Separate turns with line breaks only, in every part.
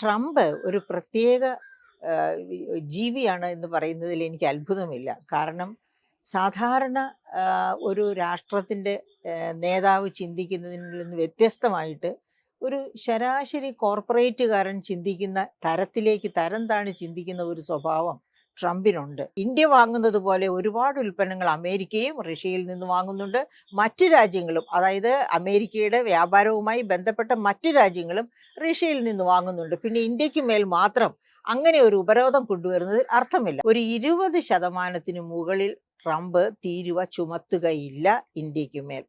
Trump ഒരു പ്രത്യേക ജീവിയാണ് എന്ന് പറയുന്നതിൽ എനിക്ക് അത്ഭുതമില്ല. കാരണം സാധാരണ ഒരു രാഷ്ട്രത്തിന്റെ നേതാവ് ചിന്തിക്കുന്നതിൽ നിന്ന് വ്യത്യസ്തമായിട്ട് ഒരു ശരാശരി കോർപ്പറേറ്റുകാരൻ ചിന്തിക്കുന്ന തരത്തിലേക്ക് തരം താണി ചിന്തിക്കുന്ന ഒരു സ്വഭാവം ട്രംപിനുണ്ട്. ഇന്ത്യ വാങ്ങുന്നത് പോലെ ഒരുപാട് ഉൽപ്പന്നങ്ങൾ അമേരിക്കയും റഷ്യയിൽ നിന്ന് വാങ്ങുന്നുണ്ട്. മറ്റു രാജ്യങ്ങളും അതായത് അമേരിക്കയുടെ വ്യാപാരവുമായി ബന്ധപ്പെട്ട മറ്റു രാജ്യങ്ങളും റഷ്യയിൽ നിന്ന് വാങ്ങുന്നുണ്ട്. പിന്നെ ഇന്ത്യയ്ക്ക് മേൽ മാത്രം അങ്ങനെ ഒരു ഉപരോധം കൊണ്ടുവരുന്നതിൽ അർത്ഥമില്ല. ഒരു ഇരുപത് ശതമാനത്തിന് മുകളിൽ ട്രംപ് തീരുവ ചുമത്തുകയില്ല ഇന്ത്യയ്ക്ക് മേൽ.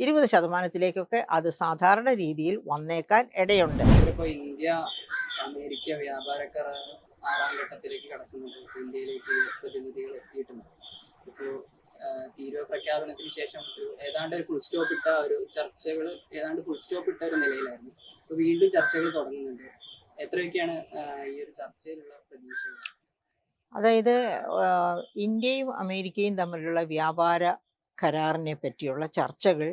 ഇരുപത് ശതമാനത്തിലേക്കൊക്കെ അത് സാധാരണ രീതിയിൽ വന്നേക്കാൻ ഇടയുണ്ട്.
ഇന്ത്യ അമേരിക്ക വ്യാപാര ആറാം ഘട്ടത്തിലേക്ക് കടക്കുന്നുണ്ട് ഇന്ത്യയിലേക്ക് യു എസ് പ്രതിനിധികൾ എത്തിയിട്ടുണ്ട്. ഇപ്പോൾ തീരുവ പ്രഖ്യാപനത്തിന് ശേഷം ഒരു ഏതാണ്ട് ഒരു ഫുൾ സ്റ്റോപ്പ് ഇട്ട ഒരു ചർച്ചകൾ ഏതാണ്ട് ഫുൾ സ്റ്റോപ്പ് ഇട്ട ഒരു നിലയിലായിരുന്നു. ഇപ്പൊ വീണ്ടും ചർച്ചകൾ തുടങ്ങുന്നുണ്ട്. എത്രയൊക്കെയാണ് ഈ ഒരു ചർച്ചയിലുള്ള പ്രതീക്ഷകൾ?
അതായത് ഇന്ത്യയും അമേരിക്കയും തമ്മിലുള്ള വ്യാപാര കരാറിനെ പറ്റിയുള്ള ചർച്ചകൾ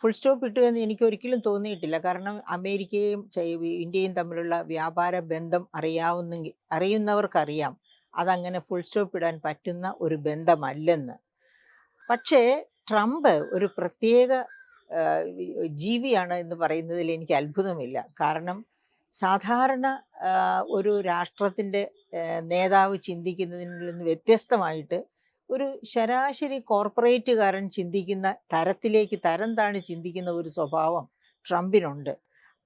ഫുൾ സ്റ്റോപ്പ് ഇട്ടു എന്ന് എനിക്ക് ഒരിക്കലും തോന്നിയിട്ടില്ല. കാരണം അമേരിക്കയും ഇന്ത്യയും തമ്മിലുള്ള വ്യാപാര ബന്ധം അറിയാവുന്നെങ്കിൽ അറിയുന്നവർക്കറിയാം. അതങ്ങനെ ഫുൾ സ്റ്റോപ്പ് ഇടാൻ പറ്റുന്ന ഒരു ബന്ധമല്ലെന്ന്. പക്ഷേ ട്രംപ് ഒരു പ്രത്യേക ജീവിയാണ് എന്ന് പറയുന്നതിൽ എനിക്ക് അത്ഭുതമില്ല. കാരണം സാധാരണ ഒരു രാഷ്ട്രത്തിന്റെ നേതാവ് ചിന്തിക്കുന്നതിൽ നിന്ന് വ്യത്യസ്തമായിട്ട് ഒരു ശരാശരി കോർപ്പറേറ്റുകാരൻ ചിന്തിക്കുന്ന തരത്തിലേക്ക് തരം താണി ചിന്തിക്കുന്ന ഒരു സ്വഭാവം ട്രംപിനുണ്ട്.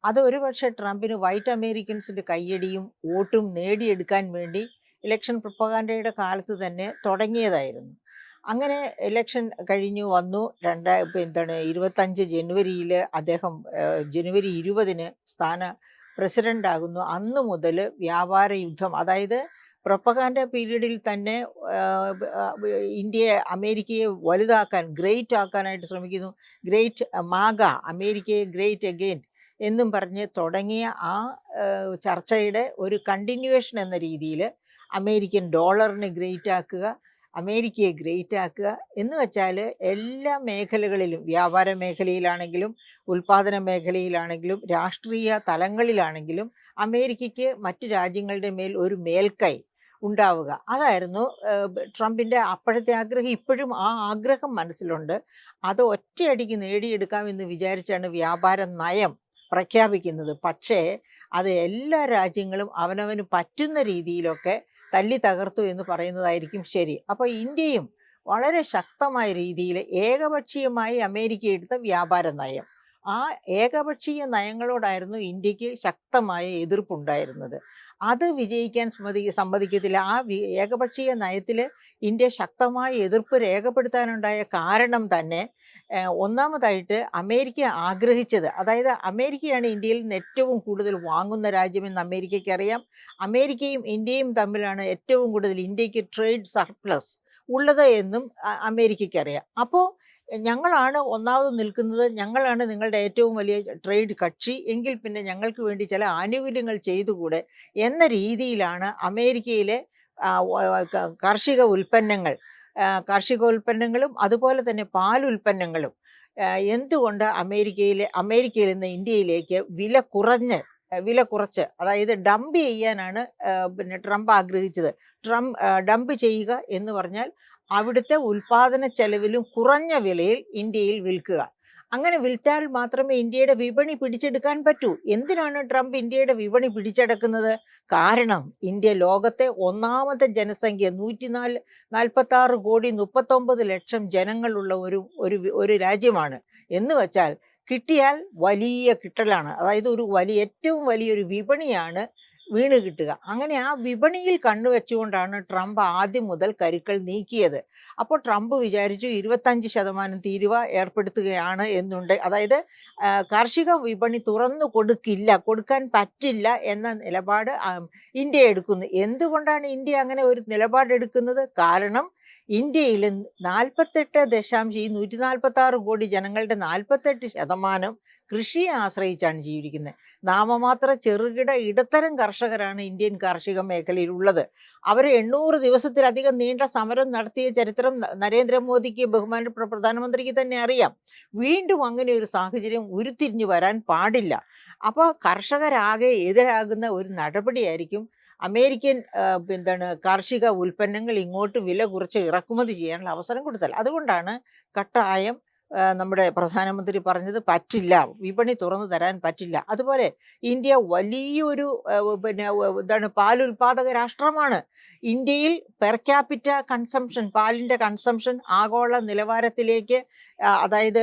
അത് ഒരുപക്ഷെ ട്രംപിന് വൈറ്റ് അമേരിക്കൻസിന്റെ കയ്യടിയും വോട്ടും നേടിയെടുക്കാൻ വേണ്ടി ഇലക്ഷൻ പ്രപ്പകാൻഡയുടെ കാലത്ത് തന്നെ തുടങ്ങിയതായിരുന്നു. അങ്ങനെ ഇലക്ഷൻ കഴിഞ്ഞു വന്നു. രണ്ട് എന്താണ് ഇരുപത്തഞ്ച് ജനുവരിയിൽ അദ്ദേഹം ജനുവരി ഇരുപതിന് സ്ഥാന പ്രസിഡന്റ് ആകുന്നു അന്ന് മുതൽ വ്യാപാര യുദ്ധം അതായത് പ്രൊപ്പഗാൻഡ പീരീഡിൽ തന്നെ ഇന്ത്യയെ അമേരിക്കയെ വലുതാക്കാൻ ഗ്രേറ്റ് ആക്കാനായിട്ട് ശ്രമിക്കുന്നു. ഗ്രേറ്റ് മാഗ അമേരിക്കയെ ഗ്രേറ്റ് അഗെയിൻ എന്നും പറഞ്ഞ് തുടങ്ങിയ ആ ചർച്ചയുടെ ഒരു കണ്ടിന്യൂവേഷൻ എന്ന രീതിയിൽ അമേരിക്കൻ ഡോളറിനെ ഗ്രേറ്റ് ആക്കുക അമേരിക്കയെ ഗ്രേറ്റ് ആക്കുക എന്ന് വെച്ചാൽ എല്ലാ മേഖലകളിലും വ്യാപാര മേഖലയിലാണെങ്കിലും ഉൽപാദന മേഖലയിലാണെങ്കിലും രാഷ്ട്രീയ തലങ്ങളിലാണെങ്കിലും അമേരിക്കയ്ക്ക് മറ്റ് രാജ്യങ്ങളുടെ മേൽ ഒരു മേൽക്കൈ ഉണ്ടാവുക. അതായിരുന്നു ട്രംപിന്റെ അപ്പോഴത്തെ ആഗ്രഹം. ഇപ്പോഴും ആ ആഗ്രഹം മനസ്സിലുണ്ട്. അത് ഒറ്റയടിക്ക് നേടിയെടുക്കാമെന്ന് വിചാരിച്ചാണ് വ്യാപാര നയം പ്രഖ്യാപിക്കുന്നത്. പക്ഷേ അത് എല്ലാ രാജ്യങ്ങളും അവനവന് പറ്റുന്ന രീതിയിലൊക്കെ തല്ലി തകർത്തു എന്ന് പറയുന്നതായിരിക്കും ശരി. അപ്പോൾ ഇന്ത്യയും വളരെ ശക്തമായ രീതിയിൽ ഏകപക്ഷീയമായി അമേരിക്ക എടുത്ത വ്യാപാര നയം. ആ ഏകപക്ഷീയ നയങ്ങളോടായിരുന്നു ഇന്ത്യയ്ക്ക് ശക്തമായ എതിർപ്പുണ്ടായിരുന്നത്. അത് വിജയിക്കാൻ സമ്മതി സമ്മതിക്കത്തില്ല. ആ ഏകപക്ഷീയ നയത്തിൽ ഇന്ത്യ ശക്തമായ എതിർപ്പ് രേഖപ്പെടുത്താനുണ്ടായ കാരണം തന്നെ ഒന്നാമതായിട്ട് അമേരിക്ക ആഗ്രഹിച്ചത്. അതായത് അമേരിക്കയാണ് ഇന്ത്യയിൽ നിന്ന് ഏറ്റവും കൂടുതൽ വാങ്ങുന്ന രാജ്യമെന്ന് അമേരിക്കയ്ക്ക് അറിയാം. അമേരിക്കയും ഇന്ത്യയും തമ്മിലാണ് ഏറ്റവും കൂടുതൽ ഇന്ത്യയ്ക്ക് ട്രേഡ് സർപ്ലസ് ഉള്ളത് എന്നും അമേരിക്കയ്ക്ക് അറിയാം. അപ്പോൾ ഞങ്ങളാണ് ഒന്നാമത് നിൽക്കുന്നത്. ഞങ്ങളാണ് നിങ്ങളുടെ ഏറ്റവും വലിയ ട്രേഡ് കക്ഷി. എങ്കിൽ പിന്നെ ഞങ്ങൾക്ക് വേണ്ടി ചില ആനുകൂല്യങ്ങൾ ചെയ്തുകൂടെ എന്ന രീതിയിലാണ് അമേരിക്കയിലെ കാർഷിക ഉൽപ്പന്നങ്ങൾ കാർഷികോൽപ്പന്നങ്ങളും അതുപോലെ തന്നെ പാലുൽപ്പന്നങ്ങളും എന്തുകൊണ്ട് അമേരിക്കയിലെ അമേരിക്കയിൽ നിന്ന് ഇന്ത്യയിലേക്ക് വില കുറഞ്ഞ് വില കുറച്ച് അതായത് ഡംപ് ചെയ്യാനാണ് പിന്നെ ട്രംപ് ആഗ്രഹിച്ചത്. ട്രംപ് ഡംപ് ചെയ്യുക എന്ന് പറഞ്ഞാൽ അവിടുത്തെ ഉൽപാദന ചെലവിലും കുറഞ്ഞ വിലയിൽ ഇന്ത്യയിൽ വിൽക്കുക. അങ്ങനെ വിൽറ്റാൽ മാത്രമേ ഇന്ത്യയുടെ വിപണി പിടിച്ചെടുക്കാൻ പറ്റൂ. എന്തിനാണ് ട്രംപ് ഇന്ത്യയുടെ വിപണി പിടിച്ചെടുക്കുന്നത്? കാരണം ഇന്ത്യ ലോകത്തെ ഒന്നാമത്തെ ജനസംഖ്യ നൂറ്റിനാല് നാൽപ്പത്തി ആറ് കോടി മുപ്പത്തൊമ്പത് ലക്ഷം ജനങ്ങളുള്ള ഒരു ഒരു ഒരു രാജ്യമാണ്. എന്ന് വെച്ചാൽ കിട്ടിയാൽ വലിയ കിട്ടലാണ്. അതായത് ഒരു വലിയ ഏറ്റവും വലിയൊരു വിപണിയാണ് വീണ് കിട്ടുക. അങ്ങനെ ആ വിപണിയിൽ കണ്ണുവെച്ചുകൊണ്ടാണ് ട്രംപ് ആദ്യം മുതൽ കരുക്കൾ നീക്കിയത്. അപ്പോൾ ട്രംപ് വിചാരിച്ചു ഇരുപത്തഞ്ച് ശതമാനം തീരുവ ഏർപ്പെടുത്തുകയാണ് എന്നുണ്ട്. അതായത് കാർഷിക വിപണി തുറന്നു കൊടുക്കില്ല കൊടുക്കാൻ പറ്റില്ല എന്ന നിലപാട് ഇന്ത്യ എടുക്കുന്നു. എന്തുകൊണ്ടാണ് ഇന്ത്യ അങ്ങനെ ഒരു നിലപാടെടുക്കുന്നത്? കാരണം ഇന്ത്യയിൽ നാൽപ്പത്തെട്ട് ദശാംശം ഈ നൂറ്റി നാൽപ്പത്തി ആറ് കോടി ജനങ്ങളുടെ നാൽപ്പത്തെട്ട് ശതമാനം കൃഷിയെ ആശ്രയിച്ചാണ് ജീവിക്കുന്നത്. നാമമാത്ര ചെറുകിട ഇടത്തരം കർഷകരാണ് ഇന്ത്യൻ കാർഷിക മേഖലയിൽ ഉള്ളത് അവർ എണ്ണൂറ് ദിവസത്തിലധികം നീണ്ട സമരം നടത്തിയ ചരിത്രം നരേന്ദ്രമോദിക്ക് ബഹുമാനപ്പെട്ട പ്രധാനമന്ത്രിക്ക് തന്നെ അറിയാം. വീണ്ടും അങ്ങനെ ഒരു സാഹചര്യം ഉരുത്തിരിഞ്ഞു വരാൻ പാടില്ല. അപ്പോൾ കർഷകരാകെ എതിരാകുന്ന ഒരു നടപടിയായിരിക്കും അമേരിക്കൻ എന്താണ് കാർഷിക ഉൽപ്പന്നങ്ങൾ ഇങ്ങോട്ട് വില കുറച്ച് ഇറക്കുമതി ചെയ്യാനുള്ള അവസരം കൊടുത്താൽ അതുകൊണ്ടാണ് കട്ടായം നമ്മുടെ പ്രധാനമന്ത്രി പറഞ്ഞത് പറ്റില്ല. വിപണി തുറന്നു തരാൻ പറ്റില്ല. അതുപോലെ ഇന്ത്യ വലിയൊരു പിന്നെ എന്താണ് പാൽ ഉൽപാദക രാഷ്ട്രമാണ്. ഇന്ത്യയിൽ പെർ ക്യാപിറ്റ കൺസംഷൻ പാലിന്റെ കൺസംഷൻ ആഗോള നിലവാരത്തിലേക്ക് അതായത്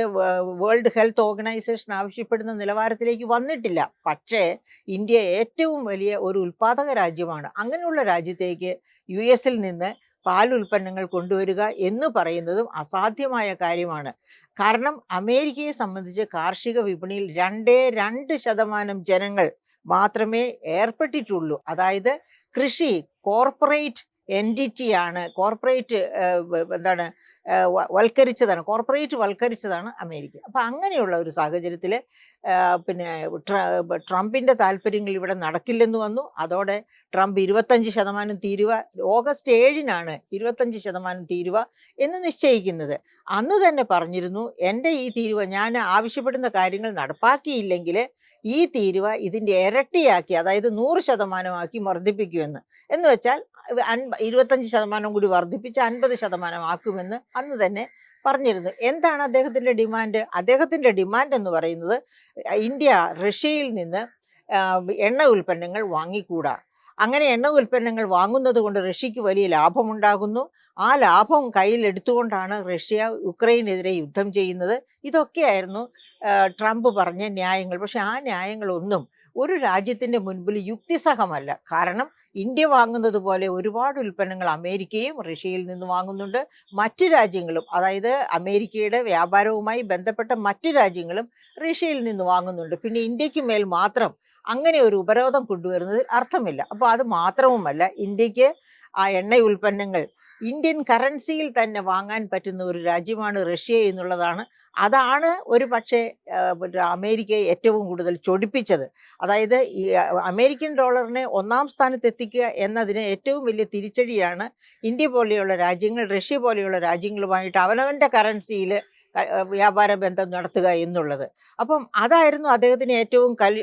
വേൾഡ് ഹെൽത്ത് ഓർഗനൈസേഷൻ ആവശ്യപ്പെടുന്ന നിലവാരത്തിലേക്ക് വന്നിട്ടില്ല. പക്ഷേ ഇന്ത്യ ഏറ്റവും വലിയ ഒരു ഉൽപാദക രാജ്യമാണ്. അങ്ങനെയുള്ള രാജ്യത്തേക്ക് യു എസിൽ നിന്ന് പാൽ ഉൽപ്പന്നങ്ങൾ കൊണ്ടുവരിക എന്ന് പറയുന്നതും അസാധ്യമായ കാര്യമാണ്. കാരണം അമേരിക്കയെ സംബന്ധിച്ച് കാർഷിക വിപണിയിൽ രണ്ടേ രണ്ട് ശതമാനം ജനങ്ങൾ മാത്രമേ ഏർപ്പെട്ടിട്ടുള്ളൂ. അതായത് കൃഷി കോർപ്പറേറ്റ് എന്റിറ്റിയാണ് കോർപ്പറേറ്റ് എന്താണ് വൽക്കരിച്ചതാണ് കോർപ്പറേറ്റ് വൽക്കരിച്ചതാണ് അമേരിക്ക. അപ്പം അങ്ങനെയുള്ള ഒരു സാഹചര്യത്തിൽ പിന്നെ ട്ര- ട്രംപിന്റെ താല്പര്യങ്ങൾ ഇവിടെ നടക്കില്ലെന്ന് വന്നു. അതോടെ ട്രംപ് ഇരുപത്തഞ്ച് ശതമാനം തീരുവ ഓഗസ്റ്റ് ഏഴിനാണ് ഇരുപത്തഞ്ച് ശതമാനം തീരുവ എന്ന് നിശ്ചയിക്കുന്നത്. അന്ന് തന്നെ പറഞ്ഞിരുന്നു എന്റെ ഈ തീരുവ ഞാൻ ആവശ്യപ്പെടുന്ന കാര്യങ്ങൾ നടപ്പാക്കിയില്ലെങ്കിൽ ഈ തീരുവ ഇതിന്റെ ഇരട്ടിയാക്കി അതായത് നൂറ് ശതമാനമാക്കി വർദ്ധിപ്പിക്കുമെന്ന്. എന്ന് വെച്ചാൽ ഇരുപത്തഞ്ച് ശതമാനം കൂടി വർദ്ധിപ്പിച്ച് അൻപത് ശതമാനം ആക്കുമെന്ന് അന്ന് തന്നെ പറഞ്ഞിരുന്നു. എന്താണ് അദ്ദേഹത്തിന്റെ ഡിമാൻഡ്? അദ്ദേഹത്തിന്റെ ഡിമാൻഡ് എന്ന് പറയുന്നത് ഇന്ത്യ റഷ്യയിൽ നിന്ന് എണ്ണ ഉൽപ്പന്നങ്ങൾ വാങ്ങിക്കൂടാ. അങ്ങനെ എണ്ണ ഉൽപ്പന്നങ്ങൾ വാങ്ങുന്നത് കൊണ്ട് റഷ്യക്ക് വലിയ ലാഭമുണ്ടാകുന്നു. ആ ലാഭം കയ്യിലെടുത്തുകൊണ്ടാണ് റഷ്യ യുക്രൈനെതിരെ യുദ്ധം ചെയ്യുന്നത്. ഇതൊക്കെയായിരുന്നു ട്രംപ് പറഞ്ഞ ന്യായങ്ങൾ. പക്ഷെ ആ ന്യായങ്ങളൊന്നും ഒരു രാജ്യത്തിന്റെ മുൻപിൽ യുക്തിസഹമല്ല. കാരണം ഇന്ത്യ വാങ്ങുന്നത് പോലെ ഒരുപാട് ഉൽപ്പന്നങ്ങൾ അമേരിക്കയും റഷ്യയിൽ നിന്ന് വാങ്ങുന്നുണ്ട്. മറ്റു രാജ്യങ്ങളും അതായത് അമേരിക്കയുടെ വ്യാപാരവുമായി ബന്ധപ്പെട്ട മറ്റു രാജ്യങ്ങളും റഷ്യയിൽ നിന്ന് വാങ്ങുന്നുണ്ട്. പിന്നെ ഇന്ത്യയ്ക്ക് മേൽ മാത്രം അങ്ങനെ ഒരു ഉപരോധം കൊണ്ടുവരുന്നതിൽ അർത്ഥമില്ല. അപ്പോൾ അത് മാത്രവുമല്ല ഇന്ത്യയ്ക്ക് ആ എണ്ണ ഉൽപ്പന്നങ്ങൾ ഇന്ത്യൻ കറൻസിയിൽ തന്നെ വാങ്ങാൻ പറ്റുന്ന ഒരു രാജ്യമാണ് റഷ്യ എന്നുള്ളതാണ്. അതാണ് ഒരു പക്ഷേ അമേരിക്കയെ ഏറ്റവും കൂടുതൽ ചൊടിപ്പിച്ചത്. അതായത് ഈ അമേരിക്കൻ ഡോളറിനെ ഒന്നാം സ്ഥാനത്ത് എത്തിക്കുക എന്നതിന് ഏറ്റവും വലിയ തിരിച്ചടിയാണ് ഇന്ത്യ പോലെയുള്ള രാജ്യങ്ങൾ റഷ്യ പോലെയുള്ള രാജ്യങ്ങളുമായിട്ട് അവനവന്റെ കറൻസിയിൽ വ്യാപാര ബന്ധം നടത്തുക എന്നുള്ളത്. അപ്പം അതായിരുന്നു അദ്ദേഹത്തിന് ഏറ്റവും കലി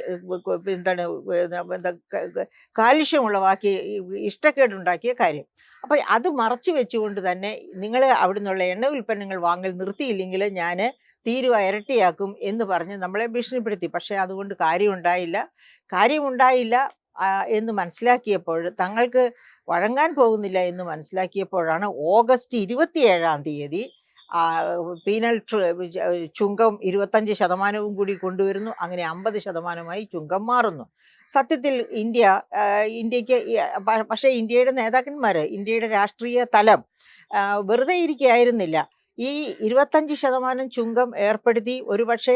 എന്താണ് എന്താ കാലുഷ്യമുള്ള ക- കാലുഷ്യമുളവാക്കി ഇഷ്ടക്കേടുണ്ടാക്കിയ കാര്യം. അപ്പം അത് മറച്ചു വെച്ചുകൊണ്ട് തന്നെ നിങ്ങൾ അവിടെ നിന്നുള്ള എണ്ണ ഉൽപ്പന്നങ്ങൾ വാങ്ങൽ നിർത്തിയില്ലെങ്കിൽ ഞാൻ തീരുവ ഇരട്ടിയാക്കും എന്ന് പറഞ്ഞ് നമ്മളെ ഭീഷണിപ്പെടുത്തി. പക്ഷേ അതുകൊണ്ട് കാര്യമുണ്ടായില്ല. കാര്യമുണ്ടായില്ല എന്ന് മനസ്സിലാക്കിയപ്പോൾ തങ്ങൾക്ക് വഴങ്ങാൻ പോകുന്നില്ല എന്ന് മനസ്സിലാക്കിയപ്പോഴാണ് ഓഗസ്റ്റ് ഇരുപത്തിയേഴാം തീയതി പീനൽ ചുങ്കം ഇരുപത്തഞ്ച് ശതമാനവും കൂടി കൊണ്ടുവരുന്നു. അങ്ങനെ അമ്പത് ശതമാനമായി ചുങ്കം മാറുന്നു. സത്യത്തിൽ ഇന്ത്യ ഇന്ത്യയ്ക്ക് പക്ഷേ ഇന്ത്യയുടെ നേതാക്കന്മാർ ഇന്ത്യയുടെ രാഷ്ട്രീയ തലം വെറുതെ ഇരിക്കുകയായിരുന്നില്ല ഈ ഇരുപത്തഞ്ച് ശതമാനം ചുങ്കം ഏർപ്പെടുത്തി ഒരുപക്ഷെ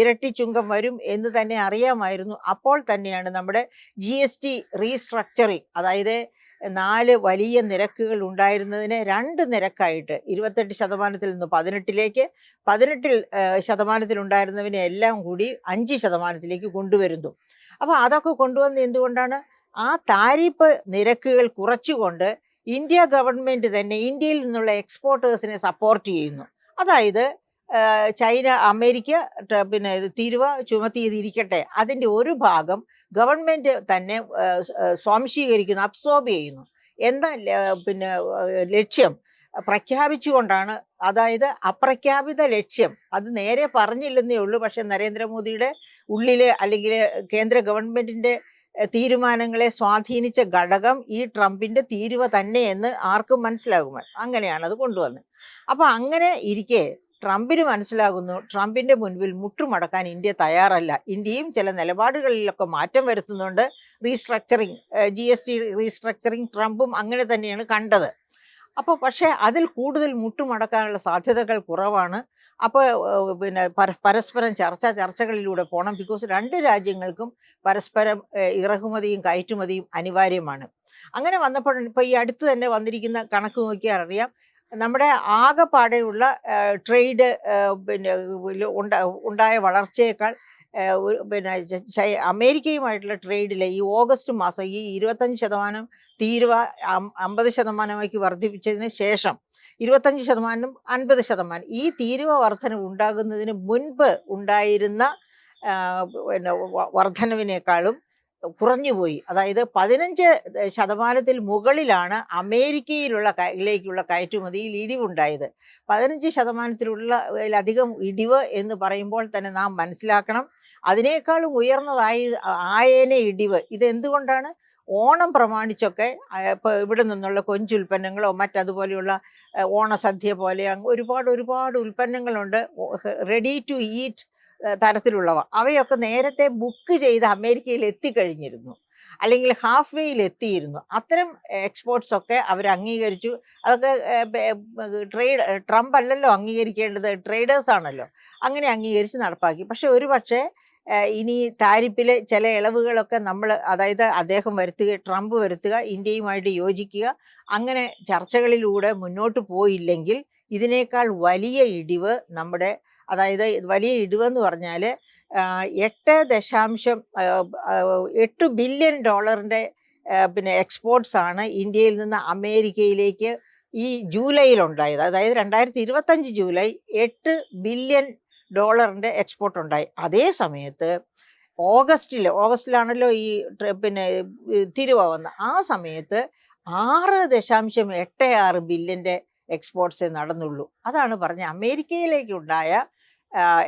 ഇരട്ടി ചുങ്കം വരും എന്ന് തന്നെ അറിയാമായിരുന്നു. അപ്പോൾ തന്നെയാണ് നമ്മുടെ ജി എസ് ടി റീസ്ട്രക്ചറിങ് അതായത് നാല് വലിയ നിരക്കുകൾ ഉണ്ടായിരുന്നതിനെ രണ്ട് നിരക്കായിട്ട് ഇരുപത്തെട്ട് ശതമാനത്തിൽ നിന്ന് പതിനെട്ടിലേക്ക് പതിനെട്ടിൽ ശതമാനത്തിൽ ഉണ്ടായിരുന്നവനെ എല്ലാം കൂടി അഞ്ച് ശതമാനത്തിലേക്ക് കൊണ്ടുവരുന്നു. അപ്പോൾ അതൊക്കെ കൊണ്ടുവന്ന് എന്തുകൊണ്ടാണ്? ആ താരിഫ് നിരക്കുകൾ കുറച്ചുകൊണ്ട് ഇന്ത്യ ഗവൺമെന്റ് തന്നെ ഇന്ത്യയിൽ നിന്നുള്ള എക്സ്പോർട്ടേഴ്സിനെ സപ്പോർട്ട് ചെയ്യുന്നു. അതായത് ചൈന അമേരിക്ക പിന്നെ തീരുവ ചുമത്തിയതിരിക്കട്ടെ അതിന്റെ ഒരു ഭാഗം ഗവൺമെന്റ് തന്നെ സ്വാംശീകരിക്കുന്നു അബ്സോർബ് ചെയ്യുന്നു. എന്ന പിന്നെ ലക്ഷ്യം പ്രഖ്യാപിച്ചുകൊണ്ടാണ് അതായത് അപ്രഖ്യാപിത ലക്ഷ്യം. അത് നേരെ പറഞ്ഞില്ലെന്നേ ഉള്ളൂ. പക്ഷേ നരേന്ദ്രമോദിയുടെ ഉള്ളിൽ അല്ലെങ്കിൽ കേന്ദ്ര ഗവൺമെന്റിന്റെ തീരുമാനങ്ങളെ സ്വാധീനിച്ച ഘടകം ഈ ട്രംപിന്റെ തീരുവ തന്നെയെന്ന് ആർക്കും മനസ്സിലാകുമോ അങ്ങനെയാണ് അത് കൊണ്ടുവന്നത്. അപ്പോൾ അങ്ങനെ ഇരിക്കെ ട്രംപിന് മനസ്സിലാകുന്നു ട്രംപിന്റെ മുൻപിൽ മുട്ടുമടക്കാൻ ഇന്ത്യ തയ്യാറല്ല. ഇന്ത്യയും ചില നിലപാടുകളിലൊക്കെ മാറ്റം വരുത്തുന്നുണ്ട്. Restructuring G S T restructuring ട്രംപും അങ്ങനെ തന്നെയാണ് കണ്ടത്. അപ്പോൾ പക്ഷേ അതിൽ കൂടുതൽ മുട്ടുമടക്കാനുള്ള സാധ്യതകൾ കുറവാണ്. അപ്പോൾ പിന്നെ പര പരസ്പരം ചർച്ച ചർച്ചകളിലൂടെ പോകണം ബിക്കോസ് രണ്ട് രാജ്യങ്ങൾക്കും പരസ്പരം ഇറക്കുമതിയും കയറ്റുമതിയും അനിവാര്യമാണ്. അങ്ങനെ വന്നപ്പോൾ ഇപ്പോൾ ഈ അടുത്ത് തന്നെ വന്നിരിക്കുന്ന കണക്ക് നോക്കിയാൽ അറിയാം. നമ്മുടെ ആകെപ്പാടെയുള്ള ട്രേഡ് പിന്നെ ഉണ്ട- ഉണ്ടായ വളർച്ചയേക്കാൾ പിന്നെ അമേരിക്കയുമായിട്ടുള്ള ട്രേഡിലെ ഈ ഓഗസ്റ്റ് മാസം ഈ ഇരുപത്തഞ്ച് ശതമാനം തീരുവ അമ്പത് ശതമാനമാക്കി വർദ്ധിപ്പിച്ചതിന് ശേഷം ഇരുപത്തഞ്ച് ശതമാനം അൻപത് ശതമാനം ഈ തീരുവ വർധന ഉണ്ടാകുന്നതിന് മുൻപ് ഉണ്ടായിരുന്ന പിന്നെ വർധനവിനേക്കാളും കുറഞ്ഞുപോയി. അതായത് പതിനഞ്ച് ശതമാനത്തിൽ മുകളിലാണ് അമേരിക്കയിലുള്ള കയറ്റിലേക്കുള്ള കയറ്റുമതിയിൽ ഇടിവുണ്ടായത്. പതിനഞ്ച് ശതമാനത്തിലുള്ള അധികം ഇടിവ് എന്ന് പറയുമ്പോൾ തന്നെ നാം മനസ്സിലാക്കണം. അതിനേക്കാളും ഉയർന്നതായി ആയേനെ ഇടിവ്. ഇതെന്തുകൊണ്ടാണ് ഓണം പ്രമാണിച്ചൊക്കെ ഇപ്പോൾ ഇവിടെ നിന്നുള്ള കൊഞ്ചുൽപ്പന്നങ്ങളോ മറ്റതുപോലെയുള്ള ഓണസദ്യ പോലെ ഒരുപാട് ഒരുപാട് ഉൽപ്പന്നങ്ങളുണ്ട്. റെഡി ടു ഈറ്റ് തരത്തിലുള്ളവ. അവയൊക്കെ നേരത്തെ ബുക്ക് ചെയ്ത് അമേരിക്കയിൽ എത്തിക്കഴിഞ്ഞിരുന്നു. അല്ലെങ്കിൽ ഹാഫ് വേയിൽ എത്തിയിരുന്നു. അത്തരം എക്സ്പോർട്സ് ഒക്കെ അവർ അംഗീകരിച്ചു. അതൊക്കെ ട്രേഡ് ട്രംപ് അല്ലല്ലോ അംഗീകരിക്കേണ്ടത് ട്രേഡേഴ്സ് ആണല്ലോ. അങ്ങനെ അംഗീകരിച്ച് നടപ്പാക്കി. പക്ഷെ ഒരു പക്ഷേ ഇനി താരിപ്പിലെ ചില ഇളവുകളൊക്കെ നമ്മൾ അതായത് അദ്ദേഹം വരുത്തുക ട്രംപ് വരുത്തുക ഇന്ത്യയുമായിട്ട് യോജിക്കുക അങ്ങനെ ചർച്ചകളിലൂടെ മുന്നോട്ട് പോയില്ലെങ്കിൽ ഇതിനേക്കാൾ വലിയ ഇടിവ് നമ്മുടെ അതായത് വലിയ ഇടിവെന്ന് പറഞ്ഞാൽ എട്ട് ദശാംശം എട്ട് ബില്യൺ ഡോളറിന്റെ പിന്നെ എക്സ്പോർട്ട്സ് ആണ് ഇന്ത്യയിൽ നിന്ന് അമേരിക്കയിലേക്ക് ഈ ജൂലൈയിൽ ഉണ്ടായത് അതായത് രണ്ടായിരത്തി ഇരുപത്തഞ്ച് ജൂലൈ എട്ട് ബില്യൺ ഡോളറിന്റെ എക്സ്പോർട്ട് ഉണ്ടായി. അതേ സമയത്ത് ഓഗസ്റ്റിൽ ഓഗസ്റ്റിലാണല്ലോ ഈ പിന്നെ തിരുവ വന്ന് ആ സമയത്ത് ആറ് ദശാംശം എട്ട് ആറ് ബില്യന്റെ എക്സ്പോർട്സേ നടന്നുള്ളൂ. അതാണ് പറഞ്ഞ അമേരിക്കയിലേക്കുണ്ടായ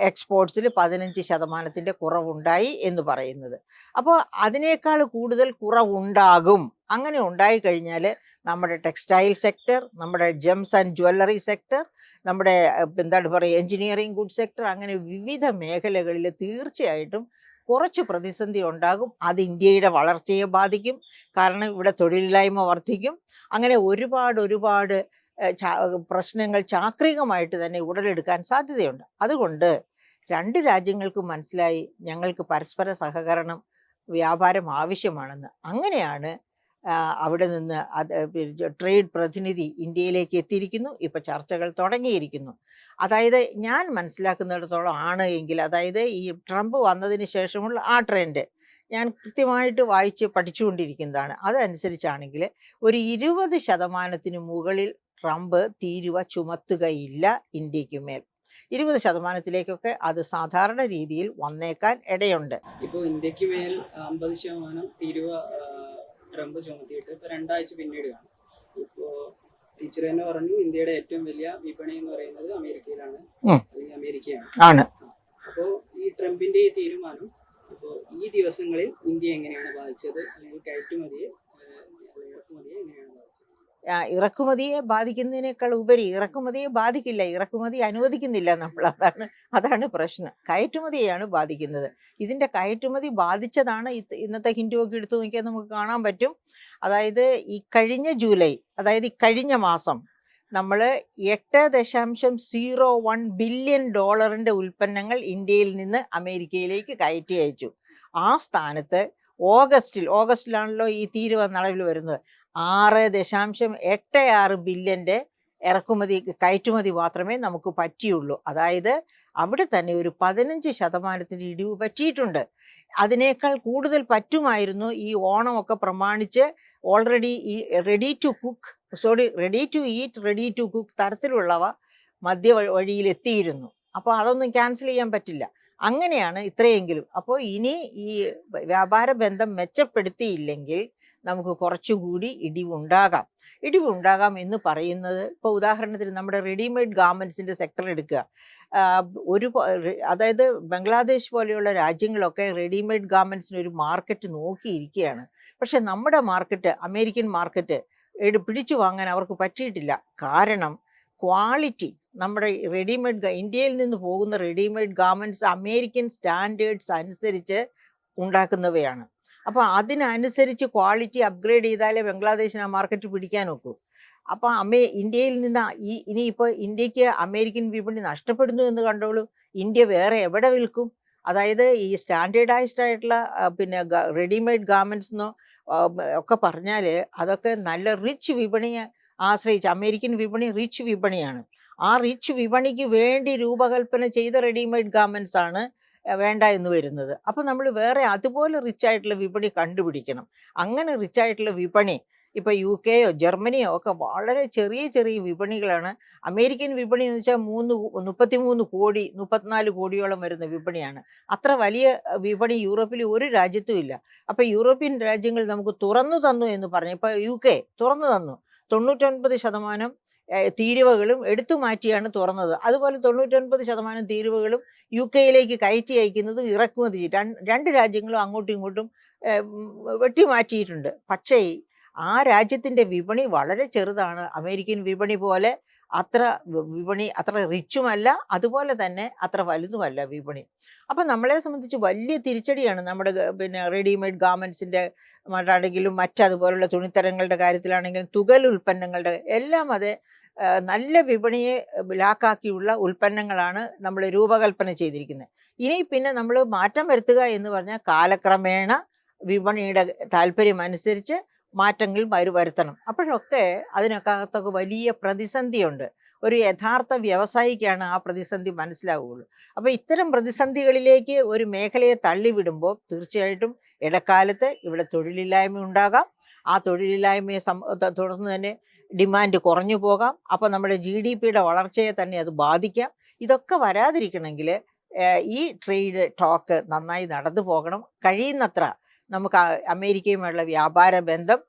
എക്സ്പോർട്സിൽ പതിനഞ്ച് ശതമാനത്തിന്റെ കുറവുണ്ടായി എന്ന് പറയുന്നത്. അപ്പോൾ അതിനേക്കാൾ കൂടുതൽ കുറവുണ്ടാകും. അങ്ങനെ ഉണ്ടായിക്കഴിഞ്ഞാൽ നമ്മുടെ ടെക്സ്റ്റൈൽ സെക്ടർ നമ്മുടെ ജെംസ് ആൻഡ് ജ്വല്ലറി സെക്ടർ നമ്മുടെ എന്താണ് പറയുക എഞ്ചിനീയറിംഗ് ഗുഡ് സെക്ടർ അങ്ങനെ വിവിധ മേഖലകളിൽ തീർച്ചയായിട്ടും കുറച്ച് പ്രതിസന്ധി ഉണ്ടാകും. അത് ഇന്ത്യയുടെ വളർച്ചയെ ബാധിക്കും. കാരണം ഇവിടെ തൊഴിലില്ലായ്മ വർദ്ധിക്കും. അങ്ങനെ ഒരുപാട് ഒരുപാട് പ്രശ്നങ്ങൾ ചാക്രികമായിട്ട് തന്നെ ഉടലെടുക്കാൻ സാധ്യതയുണ്ട്. അതുകൊണ്ട് രണ്ട് രാജ്യങ്ങൾക്കും മനസ്സിലായി ഞങ്ങൾക്ക് പരസ്പര സഹകരണം വ്യാപാരം ആവശ്യമാണെന്ന്. അങ്ങനെയാണ് അവിടെ നിന്ന് അത് ട്രേഡ് പ്രതിനിധി ഇന്ത്യയിലേക്ക് എത്തിയിരിക്കുന്നു. ഇപ്പോൾ ചർച്ചകൾ തുടങ്ങിയിരിക്കുന്നു. അതായത് ഞാൻ മനസ്സിലാക്കുന്നിടത്തോളം ആണ് എങ്കിൽ അതായത് ഈ ട്രംപ് വന്നതിന് ശേഷമുള്ള ആ ട്രെൻഡ് ഞാൻ കൃത്യമായിട്ട് വായിച്ച് പഠിച്ചുകൊണ്ടിരിക്കുന്നതാണ്. അതനുസരിച്ചാണെങ്കിൽ ഒരു ഇരുപത് ശതമാനത്തിന് മുകളിൽ ട്രംപ് തീരുവ ചുമത്തുകയില്ല ഇന്ത്യയ്ക്ക് മേൽ. ഇരുപത് ശതമാനത്തിലേക്കൊക്കെ അത് സാധാരണ രീതിയിൽ വന്നേക്കാൻ ഇടയുണ്ട്.
ഇപ്പോൾ ഇന്ത്യയ്ക്ക് മേൽ അമ്പത് ശതമാനം തീരുവ ട്രംപ് ചുമത്തിയിട്ട് ഇപ്പൊ രണ്ടാഴ്ച പിന്നീടാണ്. ഇപ്പോ ടീച്ചർ തന്നെ പറഞ്ഞു ഇന്ത്യയുടെ ഏറ്റവും വലിയ വിപണി എന്ന് പറയുന്നത് അമേരിക്കയിലാണ്. അല്ലെങ്കിൽ അമേരിക്കയാണ്.
ആണ്.
അപ്പോൾ ഈ ട്രംപിന്റെ ഈ തീരുമാനം ഇപ്പോ ഈ ദിവസങ്ങളിൽ ഇന്ത്യ എങ്ങനെയാണ് ബാധിച്ചത്? അല്ലെങ്കിൽ കയറ്റുമതിയെ ഇറക്കുമതിയെ എങ്ങനെയാണ് ബാധിച്ചത്?
ഇറക്കുമതിയെ ബാധിക്കുന്നതിനേക്കാൾ ഉപരി ഇറക്കുമതിയെ ബാധിക്കില്ല ഇറക്കുമതി അനുവദിക്കുന്നില്ല നമ്മൾ. അതാണ് അതാണ് പ്രശ്നം. കയറ്റുമതിയെയാണ് ബാധിക്കുന്നത്. ഇതിന്റെ കയറ്റുമതി ബാധിച്ചതാണ് ഇന്നത്തെ ഹിന്ദുവൊക്കെ എടുത്തു നോക്കിയാൽ നമുക്ക് കാണാൻ പറ്റും. അതായത് ഈ കഴിഞ്ഞ ജൂലൈ അതായത് ഈ കഴിഞ്ഞ മാസം നമ്മൾ എട്ട് ദശാംശം സീറോ വൺ ബില്യൺ ഡോളറിന്റെ ഉൽപ്പന്നങ്ങൾ ഇന്ത്യയിൽ നിന്ന് അമേരിക്കയിലേക്ക് കയറ്റി അയച്ചു. ആ സ്ഥാനത്ത് ഓഗസ്റ്റിൽ ഓഗസ്റ്റിലാണല്ലോ ഈ തീരുവ നടവിൽ വരുന്നത്. ആറ് ദശാംശം എട്ട് ആറ് ബില്യന്റെ ഇറക്കുമതി കയറ്റുമതി മാത്രമേ നമുക്ക് പറ്റിയുള്ളൂ. അതായത് അവിടെ തന്നെ ഒരു പതിനഞ്ച് ശതമാനത്തിന് ഇടിവ് പറ്റിയിട്ടുണ്ട്. അതിനേക്കാൾ കൂടുതൽ പറ്റുമായിരുന്നു ഈ ഓണമൊക്കെ പ്രമാണിച്ച് ഓൾറെഡി ഈ ready to cook sorry ready to eat ready to cook തരത്തിലുള്ളവ മധ്യ വഴിയിൽ എത്തിയിരുന്നു അപ്പോൾ അതൊന്നും ക്യാൻസൽ ചെയ്യാൻ പറ്റില്ല. അങ്ങനെയാണ് ഇത്രയെങ്കിലും. അപ്പോൾ ഇനി ഈ വ്യാപാര ബന്ധം മെച്ചപ്പെടുത്തിയില്ലെങ്കിൽ നമുക്ക് കുറച്ചുകൂടി ഇടിവുണ്ടാകാം. ഇടിവുണ്ടാകാം എന്ന് പറയുന്നത് ഇപ്പോൾ ഉദാഹരണത്തിന് നമ്മുടെ റെഡിമെയ്ഡ് ഗാർമെൻസിന്റെ സെക്ടർ എടുക്കുക. ഒരു അതായത് ബംഗ്ലാദേശ് പോലെയുള്ള രാജ്യങ്ങളൊക്കെ റെഡിമെയ്ഡ് ഗാർമെൻസിന് ഒരു മാർക്കറ്റ് നോക്കിയിരിക്കുകയാണ്. പക്ഷെ നമ്മുടെ മാർക്കറ്റ് അമേരിക്കൻ മാർക്കറ്റ് പിടിച്ചു വാങ്ങാൻ അവർക്ക് പറ്റിയിട്ടില്ല. കാരണം ക്വാളിറ്റി നമ്മുടെ റെഡിമെയ്ഡ് ഇന്ത്യയിൽ നിന്ന് പോകുന്ന റെഡിമെയ്ഡ് ഗാർമെന്റ്സ് അമേരിക്കൻ സ്റ്റാൻഡേർഡ്സ് അനുസരിച്ച് ഉണ്ടാക്കുന്നവയാണ്. അപ്പോൾ അതിനനുസരിച്ച് ക്വാളിറ്റി അപ്ഗ്രേഡ് ചെയ്താലേ ബംഗ്ലാദേശിന് ആ മാർക്കറ്റ് പിടിക്കാൻ ഒക്കൂ. അപ്പോൾ അമേ ഇന്ത്യയിൽ നിന്ന് ഈ ഇനിയിപ്പോൾ ഇന്ത്യയ്ക്ക് അമേരിക്കൻ വിപണി നഷ്ടപ്പെടുന്നു എന്ന് കണ്ടോളൂ. ഇന്ത്യ വേറെ എവിടെ വിൽക്കും? അതായത് ഈ സ്റ്റാൻഡേർഡൈസ്ഡ് ആയിട്ടുള്ള പിന്നെ റെഡിമെയ്ഡ് ഗാർമെന്റ്സ് എന്നോ ഒക്കെ പറഞ്ഞാൽ അതൊക്കെ നല്ല റിച്ച് വിപണിയെ ആശ്രയിച്ച് അമേരിക്കൻ വിപണി റിച്ച് വിപണിയാണ്. ആ റിച്ച് വിപണിക്ക് വേണ്ടി രൂപകൽപ്പന ചെയ്ത റെഡിമെയ്ഡ് ഗാർമെന്റ്സ് ആണ് വേണ്ട എന്ന് വരുന്നത്. അപ്പം നമ്മൾ വേറെ അതുപോലെ റിച്ച് ആയിട്ടുള്ള വിപണി കണ്ടുപിടിക്കണം. അങ്ങനെ റിച്ച് ആയിട്ടുള്ള വിപണി ഇപ്പോൾ യു കെയോ ജർമ്മനിയോ ഒക്കെ വളരെ ചെറിയ ചെറിയ വിപണികളാണ്. അമേരിക്കൻ വിപണി എന്ന് വെച്ചാൽ മൂന്ന് മുപ്പത്തി മൂന്ന് കോടി മുപ്പത്തിനാല് കോടിയോളം വരുന്ന വിപണിയാണ്. അത്ര വലിയ വിപണി യൂറോപ്പിൽ ഒരു രാജ്യത്തും ഇല്ല. അപ്പോൾ യൂറോപ്യൻ രാജ്യങ്ങൾ നമുക്ക് തുറന്നു തന്നു എന്ന് പറഞ്ഞു. ഇപ്പോൾ യു കെ തുറന്നു തന്നു. തൊണ്ണൂറ്റൊൻപത് ശതമാനം തീരുവകളും എടുത്തു മാറ്റിയാണ് തുറന്നത്. അതുപോലെ തൊണ്ണൂറ്റൊൻപത് ശതമാനം തീരുവകളും യു കെയിലേക്ക് കയറ്റി അയക്കുന്നതും ഇറക്കുമതി രണ്ട് രാജ്യങ്ങളും അങ്ങോട്ടും ഇങ്ങോട്ടും വെട്ടിമാറ്റിയിട്ടുണ്ട്. പക്ഷേ ആ രാജ്യത്തിന്റെ വിപണി വളരെ ചെറുതാണ്. അമേരിക്കൻ വിപണി പോലെ അത്ര വിപണി അത്ര റിച്ചുമല്ല അതുപോലെ തന്നെ അത്ര വലുതുമല്ല വിപണി. അപ്പം നമ്മളെ സംബന്ധിച്ച് വലിയ തിരിച്ചടിയാണ് നമ്മുടെ പിന്നെ റെഡിമെയ്ഡ് ഗാർമെൻസിന്റെ ആണെങ്കിലും മറ്റതുപോലുള്ള തുണിത്തരങ്ങളുടെ കാര്യത്തിലാണെങ്കിലും തുകൽ ഉൽപ്പന്നങ്ങളുടെ എല്ലാം അതെ നല്ല വിപണിയെ ലാക്കാക്കിയുള്ള ഉൽപ്പന്നങ്ങളാണ് നമ്മൾ രൂപകൽപ്പന ചെയ്തിരിക്കുന്നത് ഇനി പിന്നെ നമ്മൾ മാറ്റം വരുത്തുക എന്ന് പറഞ്ഞാൽ കാലക്രമേണ വിപണിയുടെ താല്പര്യം അനുസരിച്ച് മാറ്റങ്ങൾ വരു വരുത്തണം. അപ്പോഴൊക്കെ അതിനകത്തൊക്കെ വലിയ പ്രതിസന്ധിയുണ്ട്. ഒരു യഥാർത്ഥ വ്യവസായിക്കാണ് ആ പ്രതിസന്ധി മനസ്സിലാവുകയുള്ളൂ അപ്പോൾ ഇത്തരം പ്രതിസന്ധികളിലേക്ക് ഒരു മേഖലയെ തള്ളിവിടുമ്പോൾ തീർച്ചയായിട്ടും ഇടക്കാലത്ത് ഇവിടെ തൊഴിലില്ലായ്മ ഉണ്ടാകാം. ആ തൊഴിലില്ലായ്മയെ തുടർന്ന് തന്നെ ഡിമാൻഡ് കുറഞ്ഞു പോകാം. അപ്പോൾ നമ്മുടെ ജി ഡി പിയുടെ വളർച്ചയെ തന്നെ അത് ബാധിക്കാം. ഇതൊക്കെ വരാതിരിക്കണമെങ്കിൽ ഈ ട്രേഡ് ടോക്ക് നന്നായി നടന്നു പോകണം. കഴിയുന്നത്ര നമുക്ക് അമേരിക്കയുമായുള്ള വ്യാപാര ബന്ധം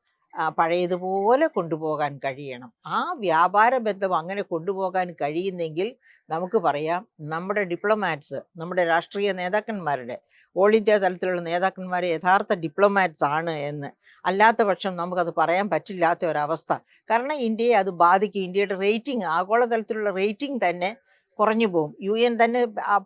പഴയതുപോലെ കൊണ്ടുപോകാൻ കഴിയണം. ആ വ്യാപാര ബന്ധം അങ്ങനെ കൊണ്ടുപോകാൻ കഴിയുന്നെങ്കിൽ നമുക്ക് പറയാം നമ്മുടെ ഡിപ്ലോമാറ്റ്സ് നമ്മുടെ രാഷ്ട്രീയ നേതാക്കന്മാരുടെ ഓൾ ഇന്ത്യ തലത്തിലുള്ള നേതാക്കന്മാരെ യഥാർത്ഥ ഡിപ്ലോമാറ്റ്സ് ആണ് എന്ന്. അല്ലാത്ത പക്ഷം നമുക്കത് പറയാൻ പറ്റില്ലാത്ത ഒരവസ്ഥ. കാരണം ഇന്ത്യയെ അത് ബാധിക്കും. ഇന്ത്യയുടെ റേറ്റിംഗ് ആഗോളതലത്തിലുള്ള റേറ്റിംഗ് തന്നെ കുറഞ്ഞു പോകും യു എൻ തന്നെ ആ-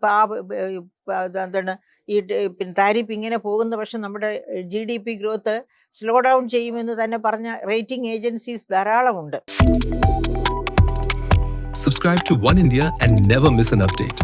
എന്താണ് ഈ പിന്നെ താരിഫ് ഇങ്ങനെ പോകുന്ന പക്ഷെ നമ്മുടെ G D P growth slow down ചെയ്യുമെന്ന് തന്നെ പറഞ്ഞ റേറ്റിംഗ് ഏജൻസീസ് ധാരാളമുണ്ട്
Subscribe to One India and never miss an update.